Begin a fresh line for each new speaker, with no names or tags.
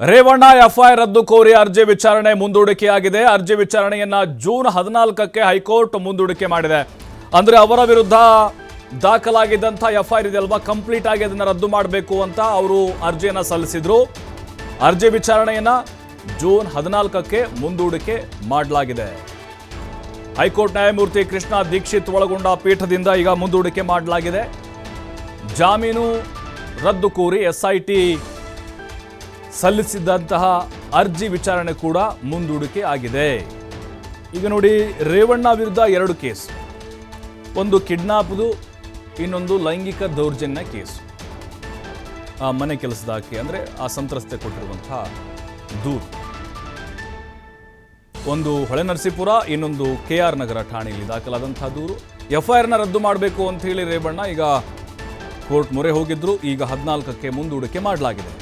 Revanna FIR ರದ್ದು ಕೋರಿ ಅರ್ಜಿ ವಿಚಾರಣೆ ಮುಂದೂಡಿಕೆಯಾಗಿದೆ. ಅರ್ಜಿ ವಿಚಾರಣೆಯನ್ನ ಜೂನ್ ಹದಿನಾಲ್ಕಕ್ಕೆ ಹೈಕೋರ್ಟ್ ಮುಂದೂಡಿಕೆ ಮಾಡಿದೆ. ಅಂದ್ರೆ ಅವರ ವಿರುದ್ಧ ದಾಖಲಾಗಿದ್ದಂಥ ಎಫ್ಐಆರ್ ಇದೆಯಲ್ವಾ? ಕಂಪ್ಲೀಟ್ ಆಗಿ ಅದನ್ನು ರದ್ದು ಮಾಡಬೇಕು ಅಂತ ಅವರು ಅರ್ಜಿಯನ್ನ ಸಲ್ಲಿಸಿದ್ರು. ಅರ್ಜಿ ವಿಚಾರಣೆಯನ್ನ ಜೂನ್ ಹದಿನಾಲ್ಕಕ್ಕೆ ಮುಂದೂಡಿಕೆ ಮಾಡಲಾಗಿದೆ. ಹೈಕೋರ್ಟ್ ನ್ಯಾಯಮೂರ್ತಿ ಕೃಷ್ಣ ದೀಕ್ಷಿತ್ ಒಳಗೊಂಡ ಪೀಠದಿಂದ ಈಗ ಮುಂದೂಡಿಕೆ ಮಾಡಲಾಗಿದೆ. ಜಾಮೀನು ರದ್ದು ಕೋರಿ ಎಸ್ಐಟಿ ಸಲ್ಲಿಸಿದ್ದಂತಹ ಅರ್ಜಿ ವಿಚಾರಣೆ ಕೂಡ ಮುಂದೂಡಿಕೆ ಆಗಿದೆ. ಈಗ ನೋಡಿ, ರೇವಣ್ಣ ವಿರುದ್ಧ ಎರಡು ಕೇಸ್. ಒಂದು ಕಿಡ್ನಾಪ್ದು, ಇನ್ನೊಂದು ಲೈಂಗಿಕ ದೌರ್ಜನ್ಯ ಕೇಸು. ಆ ಮನೆ ಕೆಲಸದ ಆಕೆ ಅಂದರೆ ಆ ಸಂತ್ರಸ್ತೆ ಕೊಟ್ಟಿರುವಂತಹ ದೂರು. ಒಂದು ಹೊಳೆನರಸೀಪುರ ಇನ್ನೊಂದು ಕೆ ಆರ್ ನಗರ ಠಾಣೆಯಲ್ಲಿ ದಾಖಲಾದಂತಹ ದೂರು. ಎಫ್ಐಆರ್ನ ರದ್ದು ಮಾಡಬೇಕು ಅಂತ ಹೇಳಿ ರೇವಣ್ಣ ಈಗ ಕೋರ್ಟ್ ಮೊರೆ ಹೋಗಿದ್ರು. ಈಗ ಹದಿನಾಲ್ಕಕ್ಕೆ ಮುಂದೂಡಿಕೆ ಮಾಡಲಾಗಿದೆ.